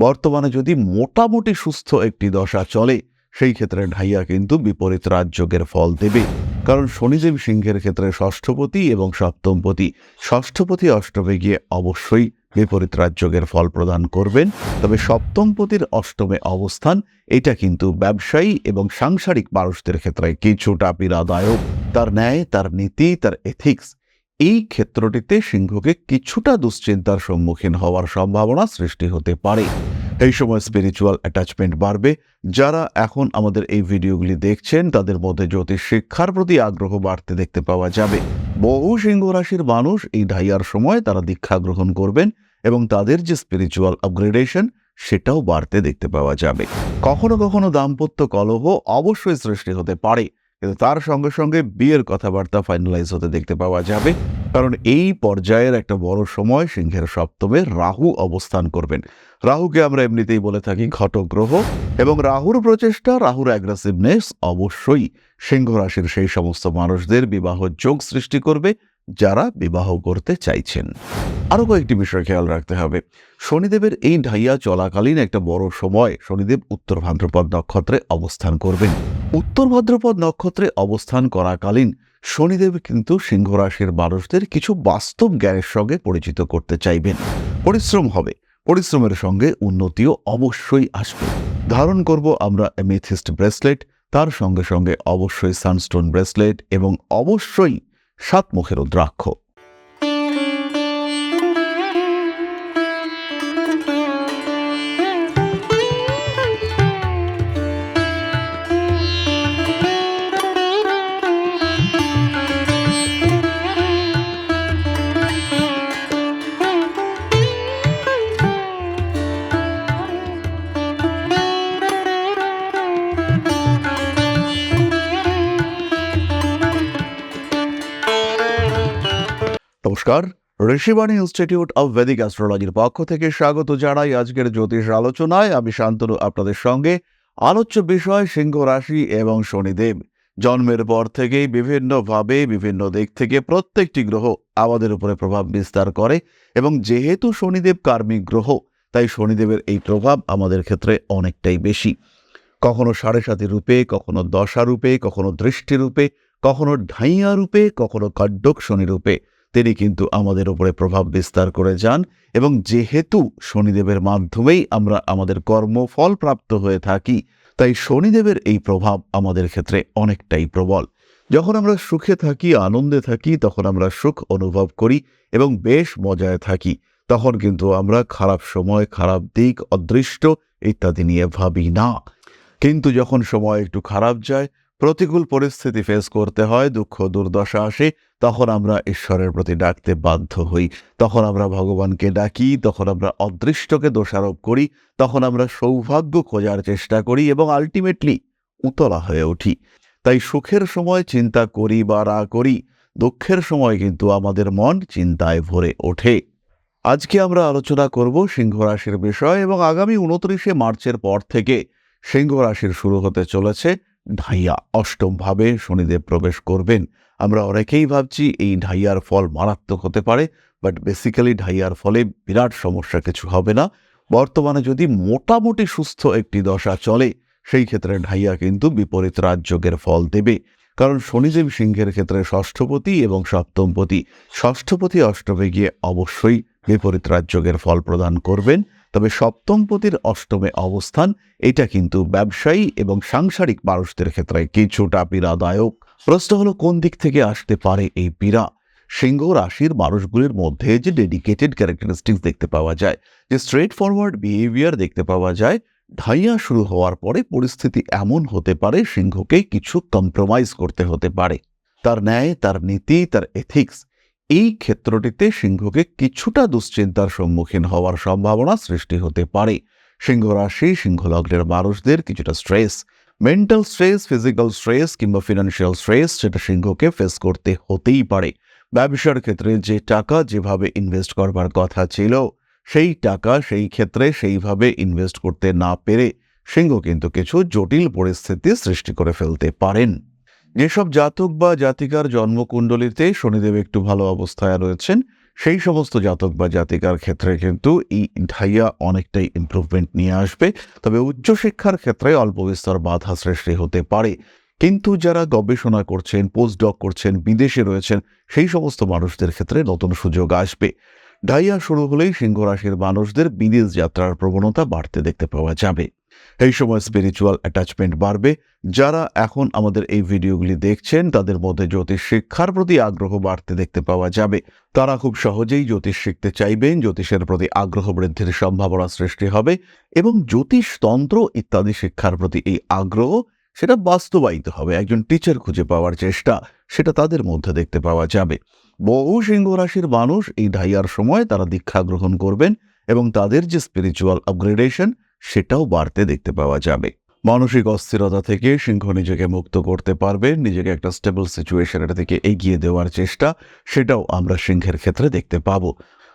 বর্তমানে যদি মোটামুটি সুস্থ একটি দশা চলে, সেই ক্ষেত্রে ঢাইয়া কিন্তু বিপরীত রাজযোগের ফল দেবে। কারণ শনিদেব সিংহের ক্ষেত্রে ষষ্ঠপতি এবং সপ্তমপতি, ষষ্ঠপতি অষ্টমে গিয়ে অবশ্যই বিপরীত রাজযোগের ফল প্রদান করবেন। তবে সপ্তমপতির অষ্টমে অবস্থান, এটা কিন্তু ব্যবসায়ী এবং সাংসারিক মানুষদের ক্ষেত্রে কিছুটা পীড়াদায়ক। তার ন্যায়, তার নীতি, তার এথিক্স এই ক্ষেত্রটিতে সিংহকে কিছুটা দুশ্চিন্তার সম্মুখীন হওয়ার সম্ভাবনা সৃষ্টি হতে পারে। এই সময় স্পিরিচুয়াল অ্যাটাচমেন্ট বাড়বে। যারা এখন আমাদের এই ভিডিওগুলি দেখছেন, তাদের মধ্যে জ্যোতিষ শিক্ষার প্রতি আগ্রহ বাড়তে দেখতে পাওয়া যাবে। বহু সিংহ রাশির মানুষ এই ঢাইয়ার সময় তারা দীক্ষা গ্রহণ করবেন এবং তাদের যে স্পিরিচুয়াল আপগ্রেডেশন সেটাও বাড়তে দেখতে পাওয়া যাবে। কখনো কখনো দাম্পত্য কলহ অবশ্যই সৃষ্টি হতে পারে, কিন্তু তার সঙ্গে সঙ্গে বিয়ের কথাবার্তা ফাইনালাইজ হতে দেখতে পাওয়া যাবে। কারণ এই পর্যায়ের একটা বড় সময় সিংহের সপ্তমে রাহু অবস্থান করবেন। রাহুকে আমরা এমনিতেই বলে থাকি ঘটক গ্রহ এবং রাহুর প্রচেষ্টা, রাহুর অ্যাগ্রেসিভনেস অবশ্যই সিংহ রাশির সেই সমস্ত মানুষদের বিবাহ যোগ সৃষ্টি করবে যারা বিবাহ করতে চাইছেন। আরও কয়েকটি বিষয় খেয়াল রাখতে হবে। শনিদেবের এই ঢাইয়া চলাকালীন একটা বড় সময় শনিদেব উত্তর ভাদ্রপদ নক্ষত্রে অবস্থান করবেন। উত্তর ভাদ্রপদ নক্ষত্রে অবস্থান করাকালীন শনিদেব কিন্তু সিংহ রাশির মানুষদের কিছু বাস্তব জ্ঞানের সঙ্গে পরিচিত করতে চাইবেন। পরিশ্রম হবে। পরিশ্রমের সঙ্গে উন্নতিও অবশ্যই আসবে। ধারণ করব আমরা মেথিস্ট ব্রেসলেট তার সঙ্গে সঙ্গে অবশ্যই সানস্টোন ব্রেসলেট এবং অবশ্যই সাত মুখের নমস্কার। ঋষিবাণী ইনস্টিটিউট অব ভেদিক অ্যাস্ট্রোলজির পক্ষ থেকে স্বাগত জানাই আজকের জ্যোতিষ আলোচনায়। আমি শান্তনু, আপনাদের সঙ্গে। আলোচ্য বিষয় সিংহ রাশি এবং শনিদেব। জন্মের পর থেকেই বিভিন্নভাবে বিভিন্ন দিক থেকে প্রত্যেকটি গ্রহ আমাদের উপরে প্রভাব বিস্তার করে এবং যেহেতু শনিদেব কার্মিক গ্রহ, তাই শনিদেবের এই প্রভাব আমাদের ক্ষেত্রে অনেকটাই বেশি। কখনো সাড়ে সাতি রূপে, কখনো দশা রূপে, কখনো দৃষ্টি রূপে, কখনো ঢাইয়া রূপে, কখনো কাড্ডক শনি রূপে। তিনি কিন্তু আমাদের উপরে প্রভাব বিস্তার করে যান এবং যেহেতু শনিদেবের মাধ্যমেই আমরা আমাদের কর্মফল প্রাপ্ত হয়ে থাকি, তাই শনিদেবের এই প্রভাব আমাদের ক্ষেত্রে অনেকটাই প্রবল। যখন আমরা সুখে থাকি, আনন্দে থাকি, তখন আমরা সুখ অনুভব করি এবং বেশ মজায় থাকি। তখন কিন্তু আমরা খারাপ সময়, খারাপ দিক, অদৃষ্ট ইত্যাদি নিয়ে ভাবি না। কিন্তু যখন সময় একটু খারাপ যায় প্রতিকূল পরিস্থিতি ফেস করতে হয়, দুঃখ, দুর্দশা আসে, তখন আমরা ঈশ্বরের প্রতি ডাকতে বাধ্য হই। তখন আমরা ভগবানকে ডাকি, তখন আমরা অদৃষ্টকে দোষারোপ করি, তখন আমরা সৌভাগ্য খোঁজার চেষ্টা করি এবং আলটিমেটলি উতলা হয়ে উঠি। তাই সুখের সময় চিন্তা করি বা রা করি, দুঃখের সময় কিন্তু আমাদের মন চিন্তায় ভরে ওঠে। আজকে আমরা আলোচনা করব সিংহ রাশির বিষয় এবং আগামী উনত্রিশে মার্চের পর থেকে সিংহ রাশির শুরু হতে চলেছে। ঢাইয়া অষ্টমভাবে শনিদেব প্রবেশ করবেন। আমরা অনেকেই ভাবছি এই ঢাইয়ার ফল মারাত্মক হতে পারে বাট বেসিক্যালি ঢাইয়ার ফলে বিরাট সমস্যা কিছু হবে না। বর্তমানে যদি মোটামুটি সুস্থ একটি দশা চলে, সেই ক্ষেত্রে ঢাইয়া কিন্তু বিপরীত রাজযোগের ফল দেবে। কারণ শনিদেব সিংহের ক্ষেত্রে ষষ্ঠপতি এবং সপ্তমপতি, ষষ্ঠপতি অষ্টমে গিয়ে অবশ্যই বিপরীত রাজযোগের ফল প্রদান করবেন। তবে সপ্তমপতির অষ্টমে অবস্থান, এটা কিন্তু ব্যবসায়ী এবং সাংসারিক মানুষদের ক্ষেত্রে কিছুটা পীড়াদায়ক। প্রশ্ন হলো, কোন দিক থেকে আসতে পারে এই পীড়া? সিংহ রাশির মানুষগুলির মধ্যে যে ডেডিকেটেড ক্যারেক্টারিস্টিক্স দেখতে পাওয়া যায়, যে স্ট্রেট ফরওয়ার্ড বিহেভিয়ার দেখতে পাওয়া যায়, ঢাইয়া শুরু হওয়ার পরে পরিস্থিতি এমন হতে পারে, সিংহকে কিছু কম্প্রোমাইজ করতে হতে পারে। তার ন্যায়, তার নীতি, তার এথিক্স এই ক্ষেত্রটিতে সিংহকে কিছুটা দুশ্চিন্তার সম্মুখীন হওয়ার সম্ভাবনা সৃষ্টি হতে পারে। সিংহ রাশি সিংহলগ্নের মানুষদের কিছুটা stress mental stress physical stress কিংবা ফিনান্সিয়াল স্ট্রেস সেটা সিংহকে ফেস করতে হতেই পারে। ব্যবসার ক্ষেত্রে যে টাকা যেভাবে ইনভেস্ট করবার কথা ছিল, সেই টাকা সেই ক্ষেত্রে সেইভাবে ইনভেস্ট করতে না পেরে সিংহ কিন্তু কিছু জটিল পরিস্থিতি সৃষ্টি করে ফেলতে পারেন। যেসব জাতক বা জাতিকার জন্মকুণ্ডলিতে শনিদেব একটু ভালো অবস্থায় রয়েছেন, সেই সমস্ত জাতক বা জাতিকার ক্ষেত্রে কিন্তু এই ঢাইয়া অনেকটাই ইমপ্রুভমেন্ট নিয়ে আসবে। তবে উচ্চশিক্ষার ক্ষেত্রে অল্প বিস্তর বাধা সৃষ্টি হতে পারে। কিন্তু যারা গবেষণা করছেন পোস্ট পোস্টডক করছেন, বিদেশে রয়েছেন, সেই সমস্ত মানুষদের ক্ষেত্রে নতুন সুযোগ আসবে। ডাইয়া শুরু হলেই সিংহ রাশির মানুষদের বিদেশ যাত্রার প্রবণতা বাড়তে দেখতে পাওয়া যাবে। এই সময় স্পিরিচুয়াল অ্যাটাচমেন্ট বাড়বে। যারা এখন আমাদের এই ভিডিওগুলি দেখছেন, তাদের মধ্যে জ্যোতিষ শিক্ষার প্রতি আগ্রহ বাড়তে দেখতে পাওয়া যাবে। তারা খুব সহজেই জ্যোতিষ শিখতে চাইবেন, জ্যোতিষের প্রতি আগ্রহ বৃদ্ধির সম্ভাবনা সৃষ্টি হবে এবং জ্যোতিষ তন্ত্র ইত্যাদি শিক্ষার প্রতি এই আগ্রহ, সেটা বাস্তবায়িত হবে। একজন টিচার খুঁজে পাওয়ার চেষ্টা, সেটা তাদের মধ্যে দেখতে পাওয়া যাবে। বহু সিংহ রাশির মানুষ এই ঢাইয়ার সময় তারা দীক্ষা গ্রহণ করবেন এবং তাদের যে স্পিরিচুয়াল আপগ্রেডেশন সেটাও বাড়তে দেখতে পাওয়া যাবে। মানসিক অস্থিরতা থেকে সিংহ নিজেকে মুক্ত করতে পারবেন নিজেকে একটা স্টেবল সিচুয়েশনের থেকে এগিয়ে দেওয়ার চেষ্টা, সেটাও আমরা সিংহের ক্ষেত্রে দেখতে পাব।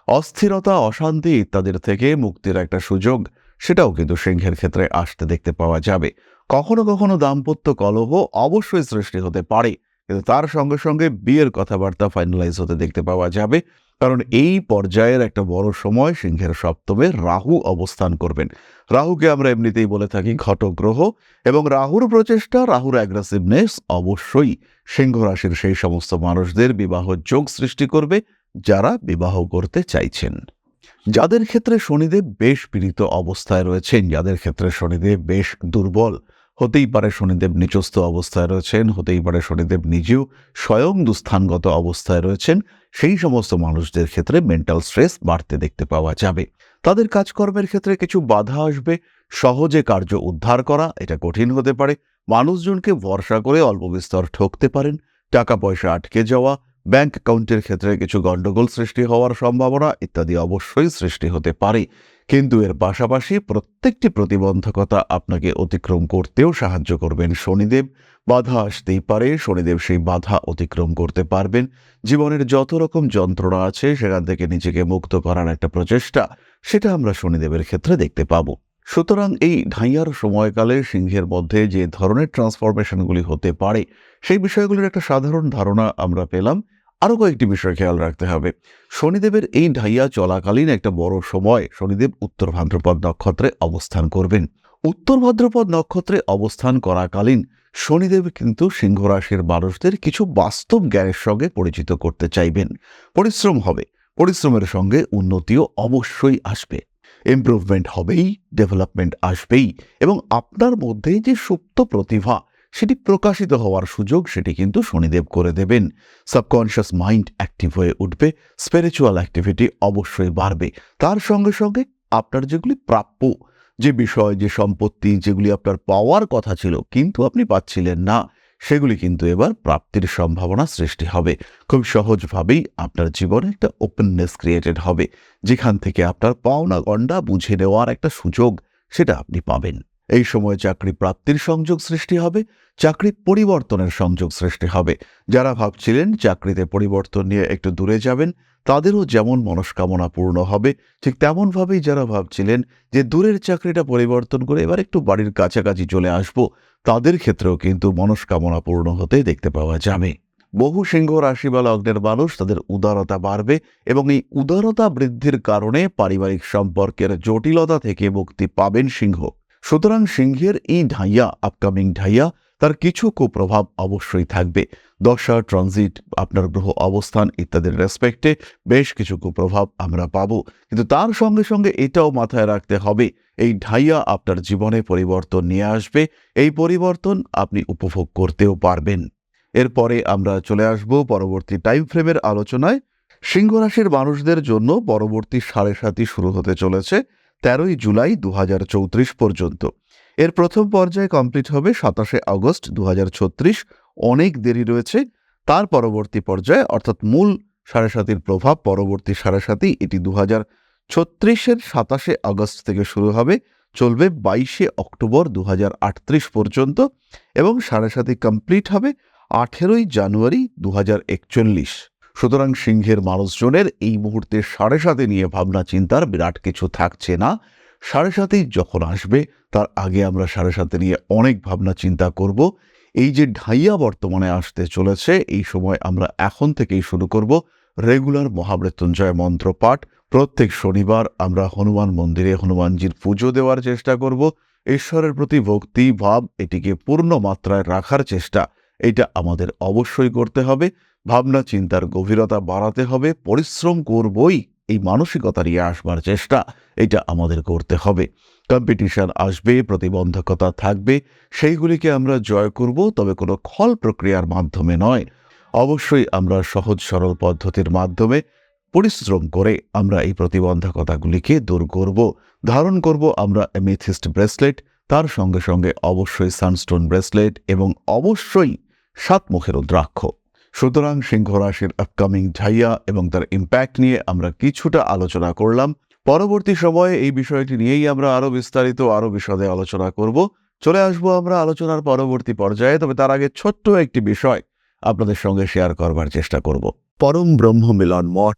অস্থিরতা, অশান্তি ইত্যাদির থেকে মুক্তির একটা সুযোগ, সেটাও কিন্তু সিংহের ক্ষেত্রে আসতে দেখতে পাওয়া যাবে। কখনো কখনো দাম্পত্য কলহ অবশ্যই সৃষ্টি হতে পারে, কিন্তু তার সঙ্গে সঙ্গে বিয়ের কথাবার্তা ফাইনালাইজ হতে দেখতে পাওয়া যাবে। কারণ এই পর্যায়ের একটা বড় সময় সিংহের সপ্তমে রাহু অবস্থান করবেন। রাহুকে আমরা এমনিতেই বলে থাকি ঘটক গ্রহ এবং রাহুর প্রচেষ্টা, রাহুর অ্যাগ্রেসিভনেস অবশ্যই সিংহ রাশির সেই সমস্ত মানুষদের বিবাহ যোগ সৃষ্টি করবে যারা বিবাহ করতে চাইছেন। যাদের ক্ষেত্রে শনিদেব বেশ পীড়িত অবস্থায় রয়েছেন, যাদের ক্ষেত্রে শনিদেব বেশ দুর্বল, হতেই পারে শনিদেব নিচস্থ অবস্থায় রয়েছেন, হতেই পারে শনিদেব নিজেও স্বয়ং দুস্থানগত অবস্থায় রয়েছেন। সেই সমস্ত মানুষদের ক্ষেত্রে মেন্টাল স্ট্রেস বাড়তে দেখতে পাওয়া যাবে। তাদের কাজকর্মের ক্ষেত্রে কিছু বাধা আসবে। সহজে কার্য উদ্ধার করা, এটা কঠিন হতে পারে। মানুষজনকে ভরসা করে অল্প বিস্তর ঠকতে পারেন। টাকা পয়সা আটকে যাওয়া ব্যাংক অ্যাকাউন্টের ক্ষেত্রে কিছু গণ্ডগোল সৃষ্টি হওয়ার সম্ভাবনা ইত্যাদি অবশ্যই সৃষ্টি হতে পারে। কিন্তু এর পাশাপাশি প্রত্যেকটি প্রতিবন্ধকতা আপনাকে অতিক্রম করতেও সাহায্য করবেন। শনিদেব বাধা আসতেই পারে, শনিদেব সেই বাধা অতিক্রম করতে পারবেন। জীবনের যত রকম যন্ত্রণা আছে, সেখান থেকে নিজেকে মুক্ত করার একটা প্রচেষ্টা, সেটা আমরা শনিদেবের ক্ষেত্রে দেখতে পাবো। সুতরাং এই ঢাইয়ার সময়কালে সিংহের মধ্যে যে ধরনের ট্রান্সফরমেশনগুলি হতে পারে, সেই বিষয়গুলির একটা সাধারণ ধারণা আমরা পেলাম। আরও কয়েকটি বিষয় খেয়াল রাখতে হবে। শনিদেবের এই ঢাইয়া চলাকালীন একটা বড় সময় শনিদেব উত্তর ভাদ্রপদ নক্ষত্রে অবস্থান করবেন। উত্তর ভাদ্রপদ নক্ষত্রে অবস্থান করাকালীন শনিদেব কিন্তু সিংহ রাশির মানুষদের কিছু বাস্তব জ্ঞানের সঙ্গে পরিচিত করতে চাইবেন। পরিশ্রম হবে। পরিশ্রমের সঙ্গে উন্নতিও অবশ্যই আসবে। ইমপ্রুভমেন্ট হবেই ডেভেলপমেন্ট আসবেই এবং আপনার মধ্যে যে সুপ্ত প্রতিভা সেটি প্রকাশিত হওয়ার সুযোগ সেটি কিন্তু শনিদেব করে দেবেন। সাবকনশিয়াস মাইন্ড অ্যাক্টিভ হয়ে উঠবে স্পিরিচুয়াল অ্যাক্টিভিটি অবশ্যই বাড়বে। তার সঙ্গে সঙ্গে আপনার যেগুলি প্রাপ্য, যে বিষয়, যে সম্পত্তি, যেগুলি আপনার পাওয়ার কথা ছিল কিন্তু আপনি পাচ্ছিলেন না, সেগুলি কিন্তু এবার প্রাপ্তির সম্ভাবনা সৃষ্টি হবে। খুব সহজভাবেই আপনার জীবনে একটা ওপেননেস ক্রিয়েটেড হবে, যেখান থেকে আপনার পাওনা গণ্ডা বুঝে নেওয়ার একটা সুযোগ সেটা আপনি পাবেন। এই সময় চাকরি প্রাপ্তির সংযোগ সৃষ্টি হবে, চাকরি পরিবর্তনের সংযোগ সৃষ্টি হবে। যারা ভাবছিলেন চাকরিতে পরিবর্তন নিয়ে একটু দূরে যাবেন, তাদেরও যেমন মনস্কামনা পূর্ণ হবে, ঠিক তেমনভাবেই যারা ভাবছিলেন যে দূরের চাকরিটা পরিবর্তন করে এবার একটু বাড়ির কাছাকাছি চলে আসব, তাদের ক্ষেত্রেও কিন্তু মনস্কামনা পূর্ণ হতে দেখতে পাওয়া যাবে। বহু সিংহ রাশি বা লগ্নের মানুষ তাদের উদারতা বাড়বে এবং এই উদারতা বৃদ্ধির কারণে পারিবারিক সম্পর্কের জটিলতা থেকে মুক্তি পাবেন সিংহ। সুতরাং সিংহের এই ঢাইয়া আপকামিং ঢাইয়া, তার কিছু কুপ্রভাব অবশ্যই থাকবে। দশা ট্রানজিট আপনার গ্রহ অবস্থান ইত্যাদির রেসপেক্টে বেশ কিছু কুপ্রভাব আমরা পাব। কিন্তু তার সঙ্গে সঙ্গে এটাও মাথায় রাখতে হবে, এই ঢাইয়া আপনার জীবনে পরিবর্তন নিয়ে আসবে, এই পরিবর্তন আপনি উপভোগ করতেও পারবেন। এরপরে আমরা চলে আসব পরবর্তী টাইম ফ্রেমের আলোচনায়। সিংহ রাশির মানুষদের জন্য পরবর্তী সাড়ে সাতই শুরু হতে চলেছে। তেরোই জুলাই দু হাজার চৌত্রিশ পর্যন্ত। এর প্রথম পর্যায়ে কমপ্লিট হবে সাতাশে আগস্ট দু হাজার ছত্রিশ। অনেক দেরি রয়েছে। তার পরবর্তী পর্যায়ে, অর্থাৎ মূল সাড়ে সাতির প্রভাব পরবর্তী সাড়ে সাতি এটি দু হাজার ছত্রিশের সাতাশে আগস্ট থেকে শুরু হবে। চলবে বাইশে অক্টোবর দু হাজার আটত্রিশ পর্যন্ত এবং সাড়ে সাতি কমপ্লিট হবে আঠেরোই জানুয়ারি দু হাজার একচল্লিশ। সুতরাং সিংহের মানুষজনের এই মুহূর্তে সাড়ে সাথে নিয়ে ভাবনা চিন্তার বিরাট কিছু থাকছে না। সাড়ে সাতেই যখন আসবে, তার আগে আমরা সাড়ে সাথে নিয়ে অনেক ভাবনা চিন্তা করব। এই যে ঢাইয়া বর্তমানে আসতে চলেছে, এই সময় আমরা এখন থেকেই শুরু করব রেগুলার মহামৃত্যুঞ্জয় মন্ত্র পাঠ। প্রত্যেক শনিবার আমরা হনুমান মন্দিরে হনুমানজির পুজো দেওয়ার চেষ্টা করব। ঈশ্বরের প্রতি ভক্তি, ভাব, এটিকে পূর্ণ মাত্রায় রাখার চেষ্টা। এটা আমাদের অবশ্যই করতে হবে। ভাবনা, চিন্তার গভীরতা বাড়াতে হবে। পরিশ্রম করবই এই মানসিকতা নিয়ে আসবার চেষ্টা এটা আমাদের করতে হবে। কম্পিটিশন আসবে, প্রতিবন্ধকতা থাকবে, সেইগুলিকে আমরা জয় করব, তবে কোনো খল প্রক্রিয়ার মাধ্যমে নয়। অবশ্যই আমরা সহজ, সরল পদ্ধতির মাধ্যমে পরিশ্রম করে আমরা এই প্রতিবন্ধকতাগুলিকে দূর করব। ধারণ করব আমরা এমিথিস্ট ব্রেসলেট, তার সঙ্গে সঙ্গে অবশ্যই সানস্টোন ব্রেসলেট এবং অবশ্যই সাতমুখের রুদ্রাক্ষ। সুতরাং সিংহ রাশির আপকামিং ঝাইয়া এবং তার ইম্প্যাক্ট নিয়ে আমরা কিছুটা আলোচনা করলাম। পরবর্তী সময়ে এই বিষয়টি নিয়েই আমরা আরও বিস্তারিত আরও বিশদে আলোচনা করব। চলে আসব আমরা আলোচনার পরবর্তী পর্যায়ে, তবে তার আগে ছোট্ট একটি বিষয় আপনাদের সঙ্গে শেয়ার করবার চেষ্টা করব। পরম ব্রহ্ম মিলন মঠ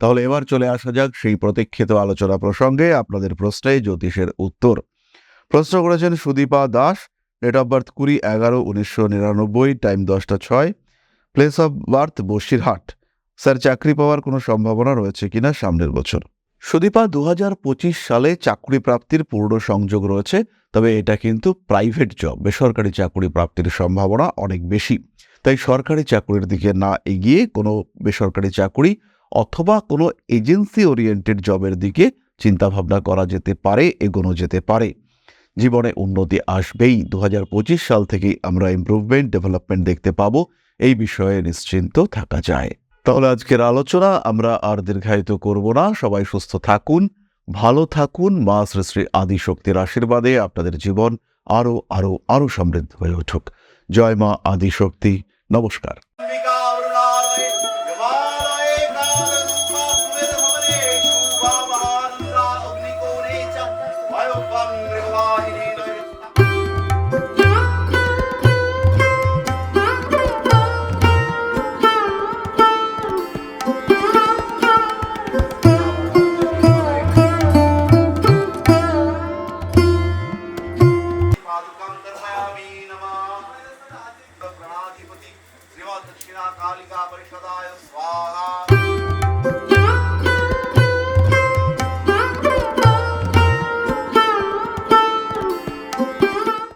তাহলে এবার চলে আসা যাক সেই প্রতীক্ষিত আলোচনা প্রসঙ্গে আপনাদের প্রশ্নে জ্যোতিষের উত্তর। প্রশ্ন করেছেন Sudipa Das date of birth কুড়ি এগারো উনিশশো নিরানব্বই টাইম দশটা ছয় place of birth Basirhat. Sir, চাকরি পাওয়ার কোনো সম্ভাবনা রয়েছে কিনা সামনের বছর? সুদীপা দু হাজার পঁচিশ সালে চাকরি প্রাপ্তির পূর্ণ সংযোগ রয়েছে, তবে এটা কিন্তু প্রাইভেট জব বেসরকারি চাকরি প্রাপ্তির সম্ভাবনা অনেক বেশি। তাই সরকারি চাকরির দিকে না এগিয়ে কোনো বেসরকারি চাকরি অথবা কোনো এজেন্সি ওরিয়েন্টেড জবের দিকে চিন্তাভাবনা করা যেতে পারে, এগোনো যেতে পারে। জীবনে উন্নতি আসবেই। দু হাজার পঁচিশ সাল থেকেই আমরা ইমপ্রুভমেন্ট ডেভেলপমেন্ট দেখতে পাব। এই বিষয়ে নিশ্চিন্ত থাকা যায়। তাহলে আজকের আলোচনা আমরা আর দীর্ঘায়িত করব না। সবাই সুস্থ থাকুন, ভালো থাকুন। মা শ্রী শ্রী আদিশক্তির আশীর্বাদে আপনাদের জীবন আরও আরও আরও সমৃদ্ধ হয়ে উঠুক। জয় মা আদিশক্তি। নমস্কার।